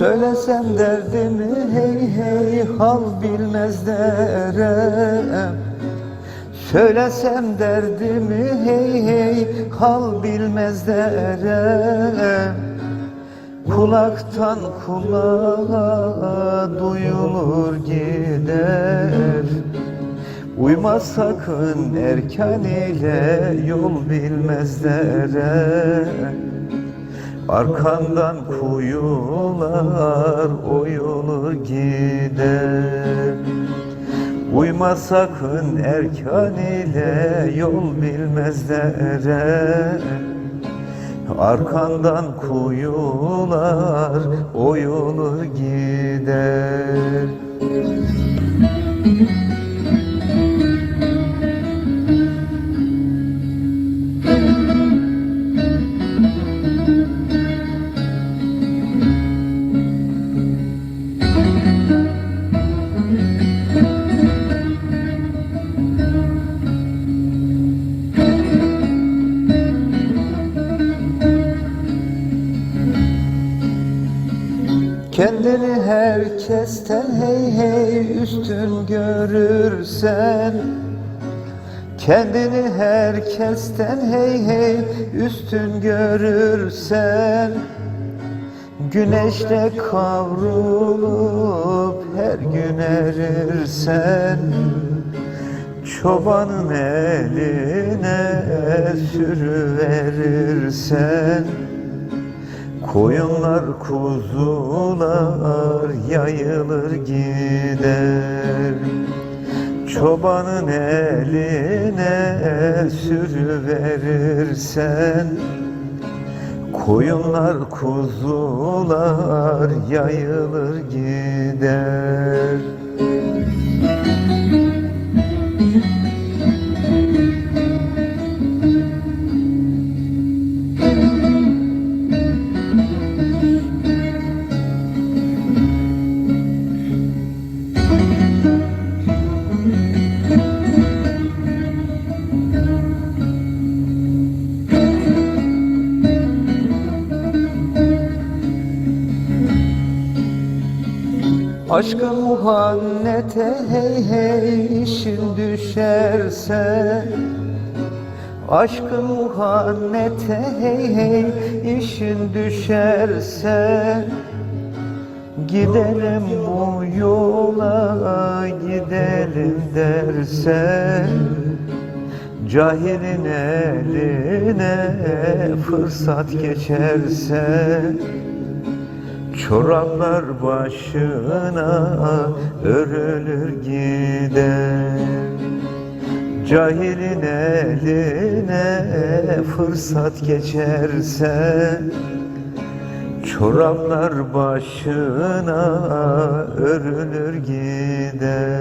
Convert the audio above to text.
Söylesem derdimi hey hey hal bilmezlere. Söylesem derdimi hey hey hal bilmezlere. Kulaktan kulağa duyulur gider. Uyma sakın erkan ile yol bilmezlere Arkandan kuyular oyulur gider. Uyma sakın erkan ile yol bilmezlere. Arkandan kuyular oyulur gider Kendini herkesten hey hey üstün görürsen Kendini herkesten hey hey üstün görürsen Güneşle kavrulup her gün erirsen Çobanın eline sürüverirsen Koyunlar kuzular yayılır gider. Çobanın eline sürüverirsen Koyunlar kuzular yayılır gider Aşkın muhannete hey hey işin düşerse Aşkın muhannete hey hey işin düşerse Gidelim bu yola gidelim derse Cahilin eline fırsat geçerse Çoraplar başına örülür gider. Cahilin eline fırsat geçerse Çoraplar başına örülür gider